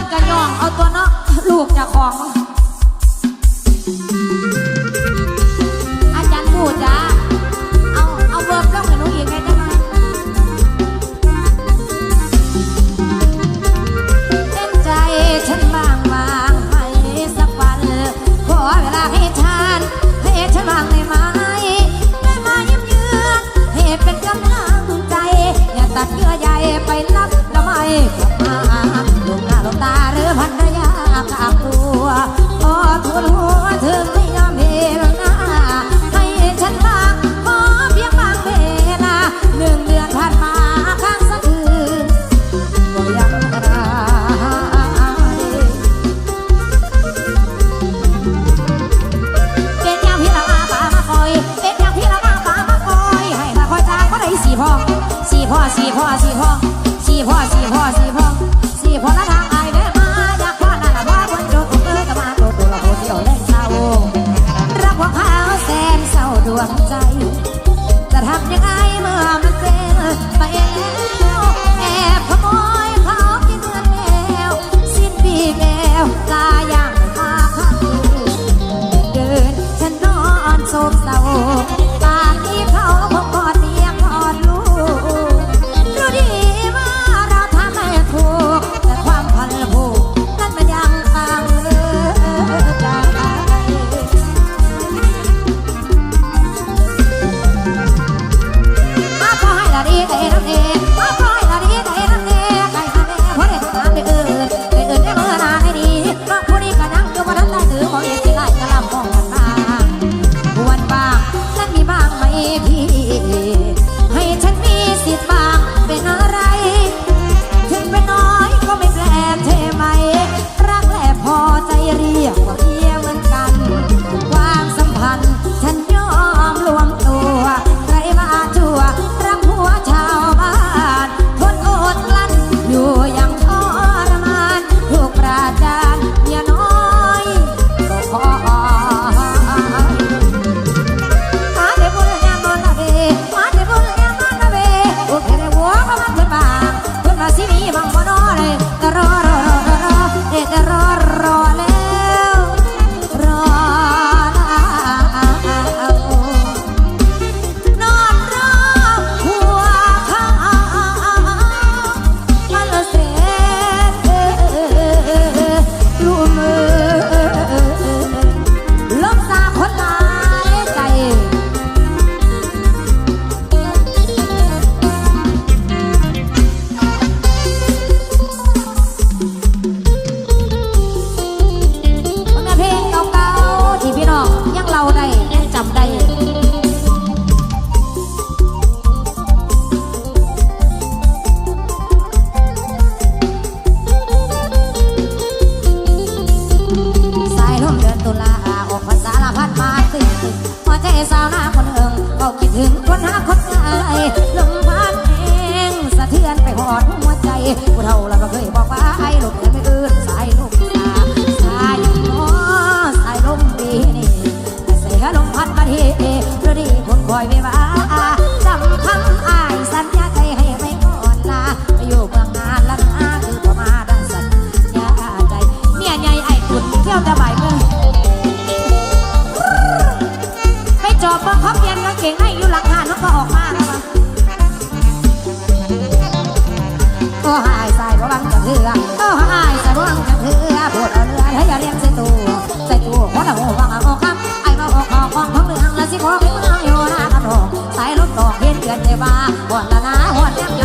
นกระยองเอาตัวเนาะลูกจะของ อาจารย์พูดจ้าเอาเอาเบิร์บลงกับหนูอีกไงจ้าเอ็นใจฉันบางบางไปสักวันขอเวลาให้ฉันให้ฉันบางได้ไหมได้มาเยี่ยมเยือนให้เป็นกำลังใจ อย่าตัดเยื่อใหญ่ไปรับแล้วไม่กลับมา คนหัเธอไม่ยอมเห็นน้ให้ฉันรักขอเพียงบางเวลาหนึ่งเดือนผ่านมาข้สะอื้ก็ยังรักเป็นยงพี่ละอาปามาคยเป็นยงพี่ละอาปามาคยให้มาคอยจางก็ได้สีพ่อสี่พ่อสี่พ่อ พอใจสาวหน้าคนเอิงเก็คิดถึงคนหาคนใจลมพัดเองสะเทือนไปหอดหัวใจกูเท่าแล้วก็เคยบอกว่าไอ้หลบมันไม่อื่น เก่งให้อยู่หลังหานมันก็ออกมาแล้วมั้งหายใส่บ่างจะเถื่อก็หายใส่บ่างจะเถื่อปวดเอาเรือเฮ้ยอย่าเรียงใส่ตัวใส่ตัวหัวหน้าหัวบังเอาคำไอ้มาออกออของท้องเรืองละสิขอเป็นเมืองอยู่หน้ากันหอกส่ยรถดอกเห็นเดือนเทวาหวนละนะหวนยง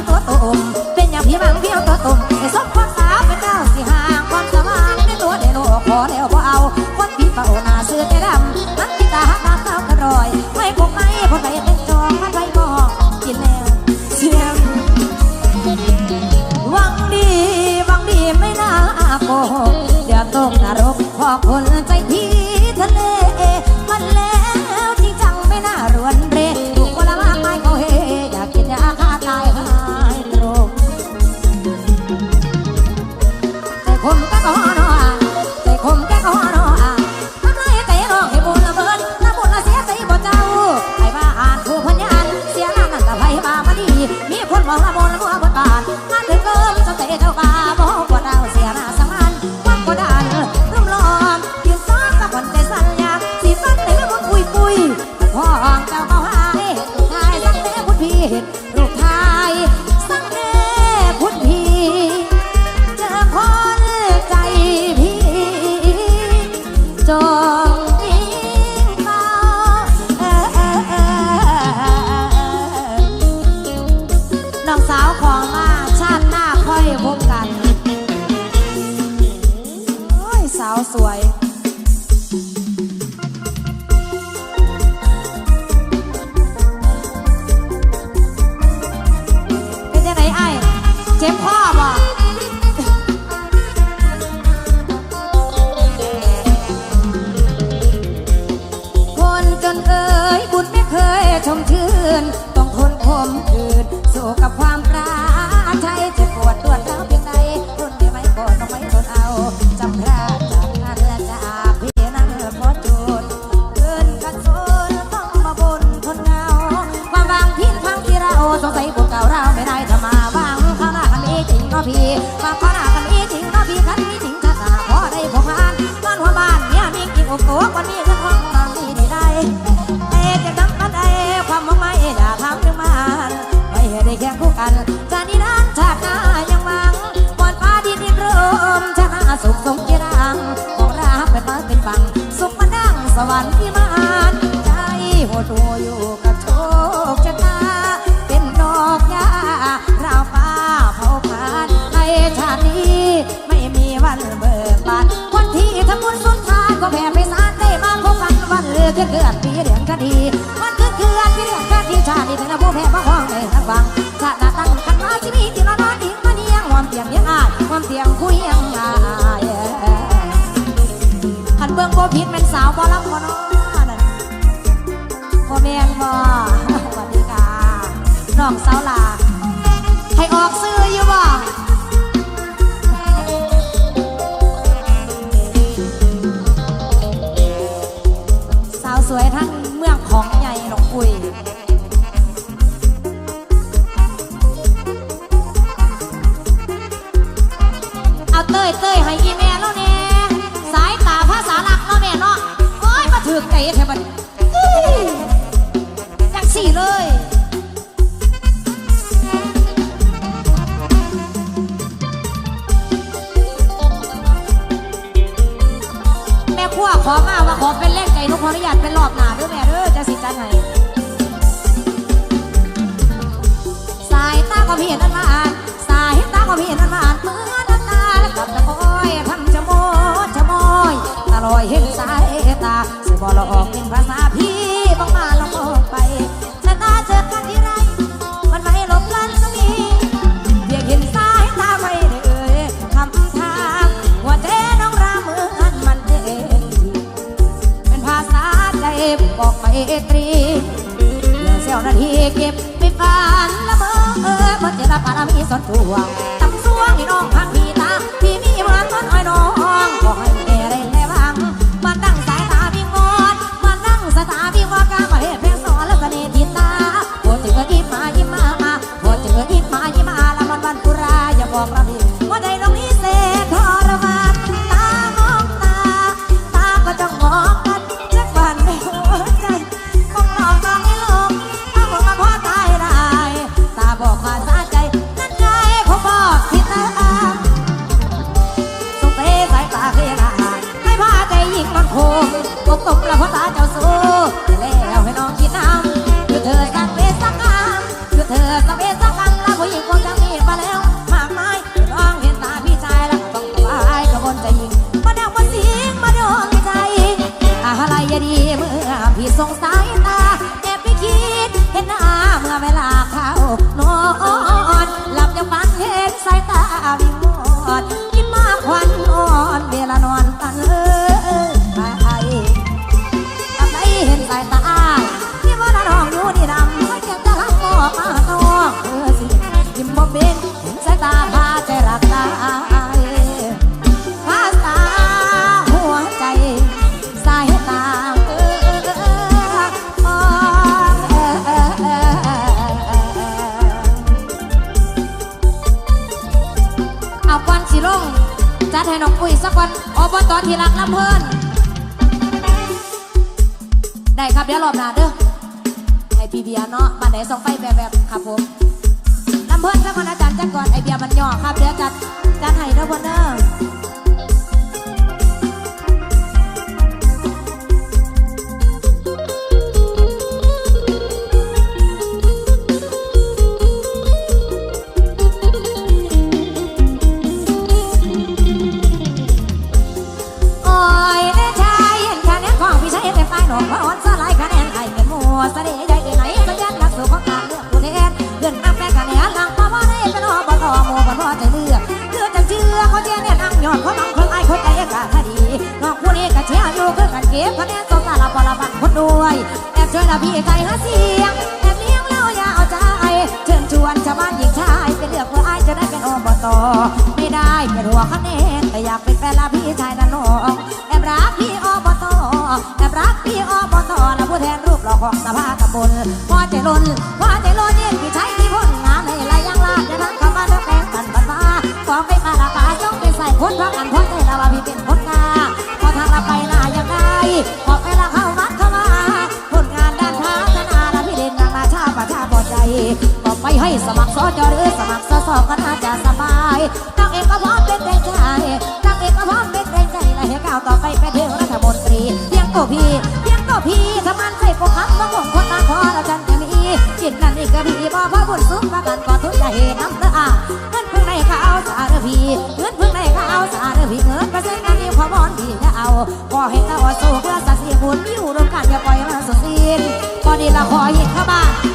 างตัวตมเป็นอย่างพี่บางพี่เอาตัวตมไอ้สมความสาวเป็นเจ้าสีหางความสว่างในตัวเดโนขอแล้วบ่เอาคนพี่เป่าหน้าเสื้อแกดำมันพี่ตาตาข้าวกระอยไม่คงไม่พอใจเป็นจองมันไว้อกกินแล้วเสียงหวังดีหวังดีไม่น่าโกหกเดี๋ยวตกนรกพอคน 耶。前抛 สุขสมกีรังของราไปมาเป็นฟัง สุขมานั่งสวรรค์ที่มานใจโหดหัวอยู่กับโชคชะตาเป็นดอกยาราวฟ้าเผาผ่านในชาตินี้ไม่มีวันเบิกบานวันที่ทำบุญสุดทานก็แผ่ไปสานได้มาพบกันวันเลือกเกิดปีเหลือก็ดี บ่ผิดเป็นสาวบอรับบ่นอนบ่แม่นบ่สวัสดีค่ะน้องสาวหลา แค่บันจักสี่เลยแม่ขั้วขอมาว่าขอเป็นเล่นไก่นกขออนุญาตเป็นรอบหนาด้วยแม่เด้อจะสิจันไหนสายตาก็เห็นนั่นมาอ่าน เอตรีเดือเซลนาทีเก็บไปฝันละเมอเออเมื่อรัอปารามีสอนทวตั้งสวงให้น้องพักดี โพงพบกบละพตาเจ้าสู้แล้วให้น้องคิดน้ำคือเธอสักเวสกกามคือเธอสักเวสกกามละผู้หญิงคงจะมีมาแล้ว มากมายร้องเห็นตาพี่ชายละต้องตายกระบนจะยิงมาดังมาเสียงมาโดนใจอะไรยดีเมื่อพี่สงสายตาแอบไปคิดเห็นหน้าเมื่อเวลาเข้านอนหลับจะฝันเห็นสายตาวิงอด ลงจัดให้น้องปุ้ยสักวันอบตที่รักลำเพิ่นได้ครับเดี๋ยวรอบหน้าเด้อให้พี่เบียเนาะมาไหนส่องไฟแบบแบบครับผมลำเพิ่นสักคนอาจารย์จัดก่อนไอเบียมันย่อครับเดี๋ยวจัดจัดให้เด้อเพิ่นเด้อ เป็นอไม่ได้เป็นหัวคะแนนแต่อยากเป็นแฟนละพี่ชายนะน้องแอบรักพี่อบตแอบรักพี่อบตและผู้แทนรูปหล่อของสภาตำบลพ่อใจล้นพ่อใจล้นเย็นพี่ชายที่พ้นงานในไรยังลาดจะทั้งคำว่าแล้วแปลงกันบันมาขอไปมาละกาจ้องไปใส่คนพักกันพ้นได้ละว่าพี่เป็นคนงาพอทางละไปหน้ายังไงขอไปละเข้าวัดเข้ามาผลงานด้านพัฒนาละพี่เด่นนางนาชาประชาพอใจก็ไปให้สมัครสอจอหรือสมัครสอสอก็น่าจะสบาย นางเอกก็พร้อมเป็นแรงใจนางเอกก็พร้อมเป็นแรงใจและให้ก้าวต่อไปเป็นเทวรัฐมนตรีเพียงก็พี่เพียงก็พี่ทำมันใส่พวกคำว่าห่วงคนตาคอแล้วฉันจะมีจิตนั่นนี่ก็พี่บอกพ่อบุญสูงประกันก่อทุนใหญ่น้ำตาเงินเพิ่งในข้าวสารพีเงินเพิ่งในข้าวสารพีเงินปร์เซ็นต์อันนี้ขอบอนพี่จะเอาขอให้เราสู้เพื่อสักดิ์ศรีบุญมีอยู่รวมกันอย่าปล่อยมันสุดสิ้นพอดีละขอหินเข้าบ้าขอสัมพันข้าบ้าน